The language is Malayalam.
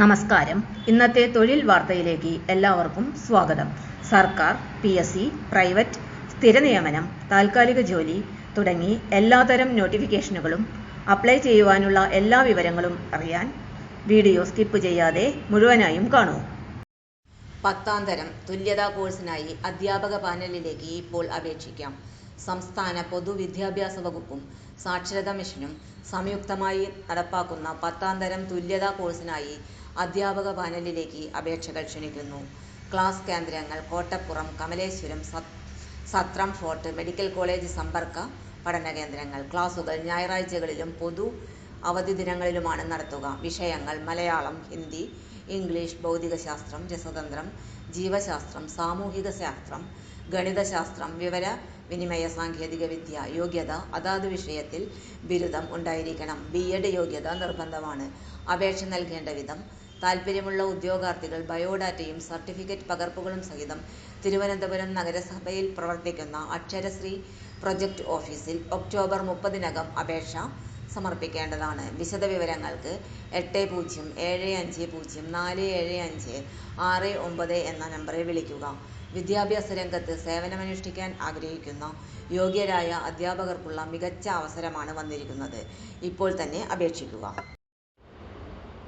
നമസ്കാരം. ഇന്നത്തെ തൊഴിൽ വാർത്തയിലേക്ക് എല്ലാവർക്കും സ്വാഗതം. സർക്കാർ പി എസ് സി പ്രൈവറ്റ് സ്ഥിര നിയമനം താൽക്കാലിക ജോലി തുടങ്ങി എല്ലാതരം നോട്ടിഫിക്കേഷനുകളും അപ്ലൈ ചെയ്യുവാനുള്ള എല്ലാ വിവരങ്ങളും അറിയാൻ വീഡിയോ സ്കിപ്പ് ചെയ്യാതെ മുഴുവനായും കാണൂ. പത്താം തരം തുല്യതാ കോഴ്സിനായി അധ്യാപക പാനലിലേക്ക് ഇപ്പോൾ അപേക്ഷിക്കാം. സംസ്ഥാന പൊതുവിദ്യാഭ്യാസ വകുപ്പും സാക്ഷരതാ മിഷനും സംയുക്തമായി നടപ്പാക്കുന്ന പത്താം തരം തുല്യതാ കോഴ്സിനായി അധ്യാപക പാനലിലേക്ക് അപേക്ഷകൾ ക്ഷണിക്കുന്നു. ക്ലാസ് കേന്ദ്രങ്ങൾ Kottappuram Kamaleswaram Sathram fort medical college സമ്പർക്ക പഠന കേന്ദ്രങ്ങൾ. ക്ലാസുകൾ ഞായറാഴ്ചകളിലും പൊതു അവധി ദിനങ്ങളിലുമാണ് നടത്തുക. വിഷയങ്ങൾ മലയാളം ഹിന്ദി ഇംഗ്ലീഷ് ഭൗതികശാസ്ത്രം രസതന്ത്രം ജീവശാസ്ത്രം സാമൂഹിക ശാസ്ത്രം ഗണിതശാസ്ത്രം സാങ്കേതിക വിദ്യ യോഗ്യത അതാത് വിഷയത്തിൽ ബിരുദം ഉണ്ടായിരിക്കണം. ബി എഡ് യോഗ്യത നിർബന്ധമാണ്. അപേക്ഷ നൽകേണ്ട വിധം താൽപ്പര്യമുള്ള ഉദ്യോഗാർത്ഥികൾ ബയോഡാറ്റയും സർട്ടിഫിക്കറ്റ് പകർപ്പുകളും സഹിതം തിരുവനന്തപുരം നഗരസഭയിൽ പ്രവർത്തിക്കുന്ന അക്ഷരശ്രീ പ്രൊജക്ട് ഓഫീസിൽ ഒക്ടോബർ മുപ്പതിനകം അപേക്ഷ സമർപ്പിക്കേണ്ടതാണ്. വിശദവിവരങ്ങൾക്ക് എട്ട് പൂജ്യം ഏഴ് അഞ്ച് പൂജ്യം നാല് ഏഴ് അഞ്ച് ആറ് ഒമ്പത് എന്ന നമ്പറിൽ വിളിക്കുക. വിദ്യാഭ്യാസ രംഗത്ത് സേവനമനുഷ്ഠിക്കാൻ ആഗ്രഹിക്കുന്ന യോഗ്യരായ അധ്യാപകർക്കുള്ള മികച്ച അവസരമാണ് വന്നിരിക്കുന്നത്. ഇപ്പോൾ തന്നെ അപേക്ഷിക്കുക.